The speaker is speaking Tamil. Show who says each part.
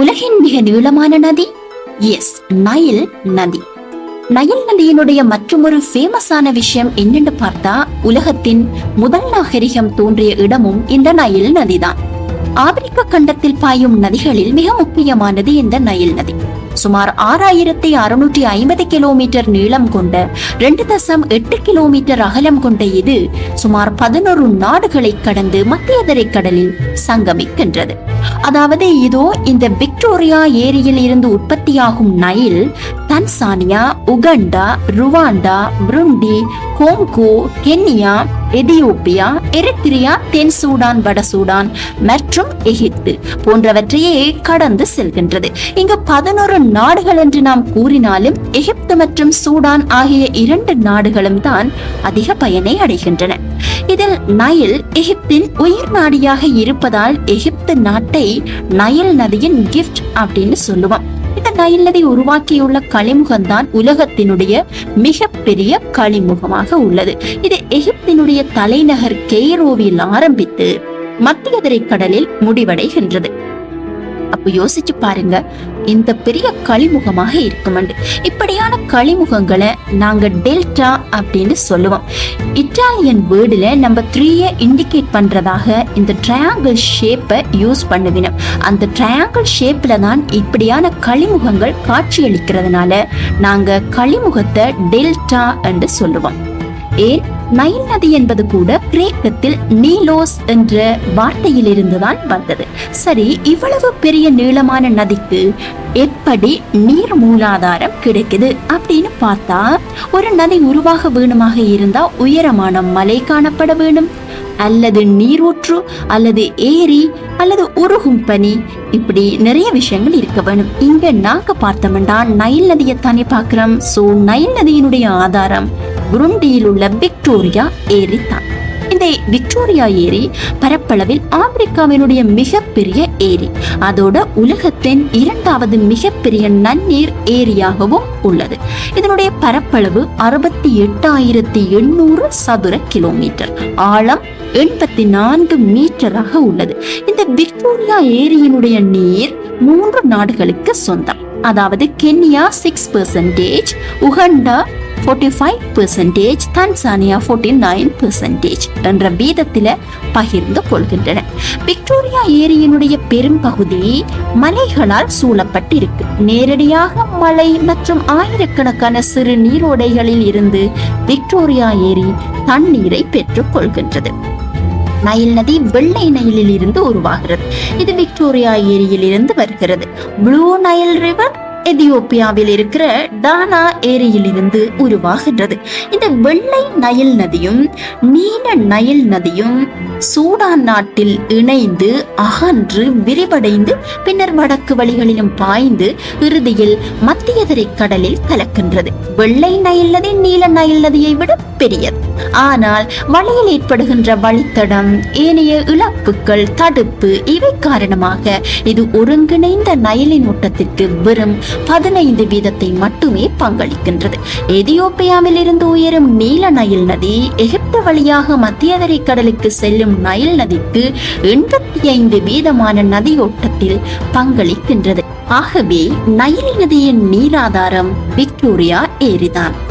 Speaker 1: உலகின் மிக நீளமான நதி எஸ் நைல் நதி. நயில் நதியினுடைய மற்றொரு ஃபேமஸான விஷயம் என்னென்னு பார்த்தா உலகத்தின் முதல் நாகரிகம் தோன்றிய இடமும் இந்த நயில் நதிதான். ஆப்பிரிக்க கண்டத்தில் பாயும் நதிகளில் மிக முக்கியமானது இந்த நயில் நதி. சுமார் ஆறாயிரத்தி அறுநூற்றி ஐம்பது கிலோமீட்டர் நீளம் கொண்ட ரெண்டு தசம் எட்டு கிலோமீட்டர் அகலம் கொண்ட இது சுமார் பதினோரு நாடுகளை கடந்து மத்திய கடலில் சங்கமிக்கின்றது. அதாவது இதோ இந்த விக்டோரியா ஏரியில் இருந்து உற்பத்தியாகும் Nile Tanzania Uganda Rwanda Burundi Congo Kenya Ethiopia Eritrea தென் சூடான் வட சூடான் மற்றும் எகிப்து போன்றவற்றையே கடந்து செல்கின்றது. இங்கு பதினோரு நாடுகள் என்று நாம் கூறினாலும் எகிப்து மற்றும் சூடான் ஆகிய இரண்டு நாடுகளும் தான் அதிக பயனை அடைகின்றன. இதில் நயல் எகிப்தின் உயிர் நாடியாக இருப்பதால் எகிப்து நாட்டை நயல் நதியின் கிஃப்ட் அப்படின்னு சொல்லுவோம். இந்த உருவாக்கியுள்ள களிமுகம்தான் உலகத்தினுடைய மிகப்பெரிய களிமுகமாக உள்ளது. இது எகிப்தினுடைய தலைநகர் கெய்ரோவில் ஆரம்பித்து மத்திய கடலில் முடிவடைகின்றது. அப்ப யோசிச்சு பாருங்க இந்த பெரிய களிமுகமாக இருக்குமெண்டு. இப்படியான களிமுகங்களை நாங்க டெல்டா அப்படின்னு சொல்லுவோம். இட்டாலியன் வேர்டுல நம்ம த்ரீய இண்டிகேட் பண்றதாக இந்த ட்ரையாங்கிள் ஷேப்பை யூஸ் பண்ணுவினோம். அந்த ட்ரையாங்கிள் ஷேப்ல தான் இப்படியான களிமுகங்கள் காட்சியளிக்கிறதுனால நாங்க களிமுகத்தை டெல்டா என்று சொல்லுவோம். ஏன் நைல் நதி என்பது கூட கிரேக்கத்தில் நீலோஸ் என்ற வார்த்தையிலிருந்துதான் வந்தது. சரி இவ்வளவு பெரிய நீளமான நதிக்கு எப்படி நீர் மூலாதாரம் கிடைக்குது அப்படின்னு பார்த்தா ஒரு நதி உருவாக வேணுமாக இருந்தா உயரமான மலை காணப்பட வேணும் அல்லது நீரூற்று அல்லது ஏரி அல்லது உருகும் பனி இப்படி நிறைய விஷயங்கள் இருக்க வேணும். இங்க நாங்க பார்த்தோம்னா நைல் நதியை தானே பார்க்கிறோம். சோ நைல் நதியினுடைய ஆதாரம் புருண்டியில் உள்ள விக்டோரியா ஏரி தான் இந்த விக்டோரியா ஏரி பரப்பளவில் ஆப்பிரிக்காவினுடைய மிகப்பெரிய ஏரி அதோட உலகத்தின் இரண்டாவது மிகப்பெரிய நன்னீர் ஏரியாகவும் உள்ளது. இதனுடைய பரப்பளவு அறுபத்தி எட்டாயிரத்தி எண்ணூறு சதுர கிலோமீட்டர். ஆழம் எண்பத்தி நான்கு மீட்டராக உள்ளது. இந்த விக்டோரியா ஏரியினுடைய நீர் மூன்று நாடுகளுக்கு சொந்தம். அதாவது Kenya six percentage Uganda forty five percentage Tanzania forty nine percentage என்ற வீதத்தில் பகிர்ந்து கொள்கின்றன. விக்டோரியா ஏரியினுடைய பெரும்பகுதி மலைகளால் சூழப்பட்டிருக்கு. நேரடியாக மலை மற்றும் ஆயிரக்கணக்கான சிறு நீரோடைகளில் இருந்து விக்டோரியா ஏரி தண்ணீரை பெற்றுக் கொள்கின்றது. நைல் நதி வெள்ளை நைலில் இருந்து உருவாகிறது. இது விக்டோரியா ஏரியில் இருந்து வருகிறது. ப்ளூ நைல் ரிவர் எதியோப்பியாவில் இருக்கிற டானா ஏரியிலிருந்து உருவாகின்றது. இந்த வெள்ளை நயல் நதியும் நீல நயல் நதியும் சூடான் நாட்டில் இணைந்து அகன்று விரிவடைந்து பின்னர் வடக்கு வழிகளிலும் பாய்ந்து இறுதியில் மத்திய கடலில் கலக்கின்றது. வெள்ளை நயல் நதி நீல நயல் நதியை விட பெரியது. ஆனால் வழியில் ஏற்படுகின்ற வழித்தடம் ஏனைய இழப்புகள் தடுப்பு இவை காரணமாக இது ஒருங்கிணைந்த நயலின் ஓட்டத்திற்கு வெறும் பதினைந்து வீதத்தை மட்டுமே பங்களிக்கின்றது. எதியோப்பியாவில் இருந்து உயரும் நீல நயில் நதி எகிப்து வழியாக மத்தியதரை கடலுக்கு செல்லும் நயில் நதிக்கு எண்பத்தி ஐந்து வீதமான நதியோட்டத்தில் பங்களிக்கின்றது. ஆகவே நயில் நதியின் நீராதாரம் விக்டோரியா ஏரிதான்.